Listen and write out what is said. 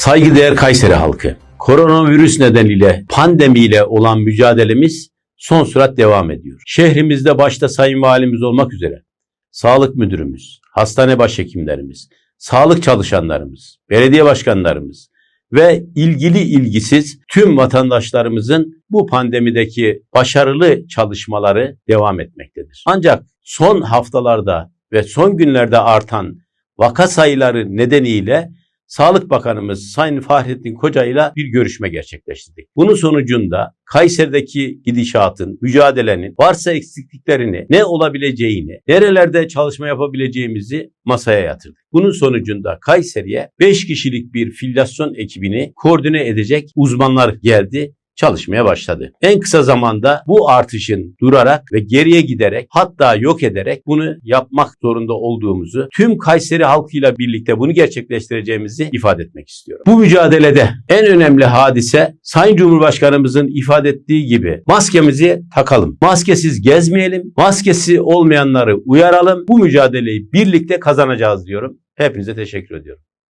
Saygıdeğer Kayseri halkı, koronavirüs nedeniyle pandemiyle olan mücadelemiz son sürat devam ediyor. Şehrimizde başta Sayın Valimiz olmak üzere sağlık müdürümüz, hastane başhekimlerimiz, sağlık çalışanlarımız, belediye başkanlarımız ve ilgili ilgisiz tüm vatandaşlarımızın bu pandemideki başarılı çalışmaları devam etmektedir. Ancak son haftalarda ve son günlerde artan vaka sayıları nedeniyle Sağlık Bakanımız Sayın Fahrettin Koca ile bir görüşme gerçekleştirdik. Bunun sonucunda Kayseri'deki gidişatın, mücadelenin varsa eksikliklerini, ne olabileceğini, nerelerde çalışma yapabileceğimizi masaya yatırdık. Bunun sonucunda Kayseri'ye 5 kişilik bir filyasyon ekibini koordine edecek uzmanlar geldi çalışmaya başladı. En kısa zamanda bu artışın durarak ve geriye giderek hatta yok ederek bunu yapmak zorunda olduğumuzu tüm Kayseri halkıyla birlikte bunu gerçekleştireceğimizi ifade etmek istiyorum. Bu mücadelede en önemli hadise Sayın Cumhurbaşkanımızın ifade ettiği gibi maskemizi takalım. Maskesiz gezmeyelim. Maskesi olmayanları uyaralım. Bu mücadeleyi birlikte kazanacağız diyorum. Hepinize teşekkür ediyorum.